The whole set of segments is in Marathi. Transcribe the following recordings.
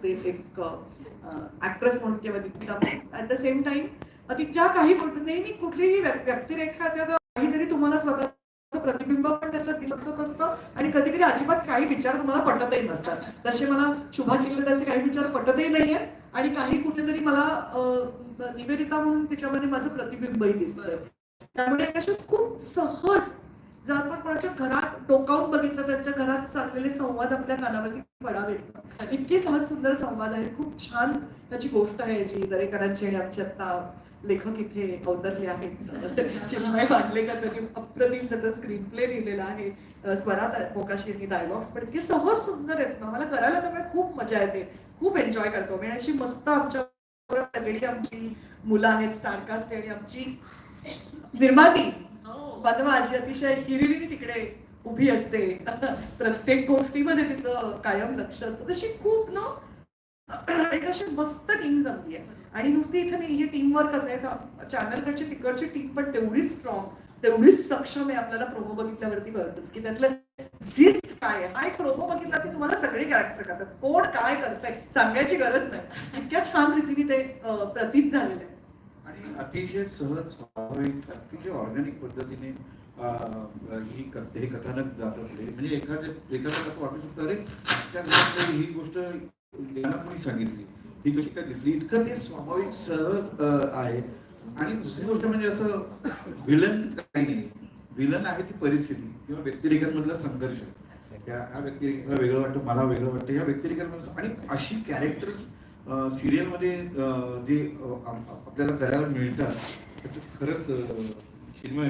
असते एक ऍक्ट्रेस म्हणून किंवा Deepika at the same time तिच्या काही गोष्टी नेहमी कुठलीही व्यक्तिरेखा त्या काहीतरी तुम्हाला स्वतःचं प्रतिबिंब पण त्याच्यात दिसत असतं आणि कधी कधी अजिबात काही विचार तुम्हाला पटतही नसतात. तसे मला शुभा त्याचे काही विचार पटतही नाहीयेत आणि काही कुठेतरी मला निवेदिता म्हणून त्याच्यामध्ये माझं प्रतिबिंबही दिसतंय. त्यामुळे अशा खूप सहज जर आपण कोणाच्या घरात डोकावून बघितलं त्यांच्या घरात चाललेले संवाद आपल्या कानावरती पडावेत. इतके सहज सुंदर संवाद आहेत खूप छान त्याची गोष्ट आहे जी दरेकरांची आणि आमची आता लेखक इथे अवतरले आहेत. चिन्मय मांडलेकर त्यांनी अप्रतिम त्याचा स्क्रीन प्ले लिहिलेला आहे. स्वरात आहेत मोकाशी यांनी डायलॉग्स पण इतके सहज सुंदर आहेत ना. मला करायला त्यामुळे खूप मजा येते. खूप एन्जॉय करतो मी. अशी मस्त आमच्या सगळी आमची मुलं आहेत स्टारकास्ट आणि आमची निर्माती. पद्मा जी अतिशय हिरिरीने तिकडे उभी असते. प्रत्येक गोष्टीमध्ये तिचं कायम लक्ष असतं. तशी खूप ना एक अशी मस्त टीम जमली आहे. आणि नुसती इथे नाही ही टीम वर्कच आहे चॅनलकडची तिकडची टीम पण तेवढीच स्ट्रॉंग तेवढीच सक्षम आहे आपल्याला प्रोमो बघितल्यावरती कळतच. की त्यातलं झिस्ट काय हा एक प्रोमो बघितला की तुम्हाला सगळे कॅरेक्टर करतात. कोण काय करतंय? सांगायची गरज नाही. इतक्या छान रीतीने ते प्रतीत झालेलं आहे. आणि अतिशय सहज स्वाभाविक अतिशय ऑर्गॅनिक पद्धतीने ही हे कथानक जात असले म्हणजे एखाद्या एखाद्याला असं वाटू शकतं अरे त्या घरातली ही गोष्ट त्यांना कोणी सांगितली. ही कशी काय दिसली? इतकं ते स्वाभाविक सहज आहे. आणि दुसरी गोष्ट म्हणजे असं विलन काही नाही. विलन आहे ती परिस्थिती किंवा व्यक्तिरेखांमधला संघर्ष. त्या हा व्यक्तिरेखा वेगळं वाटतं मला वेगळं वाटतं ह्या व्यक्तिरेखांमधलं आणि अशी कॅरेक्टर्स सिरियलमध्ये जे आपल्याला करायला मिळतात त्याचं खरंच चिन्मय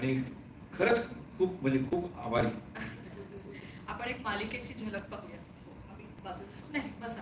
आणि खरंच खूप म्हणजे खूप आभारी. आपण एक मालिकेची झलक पाहूया. हो, नाही बसा.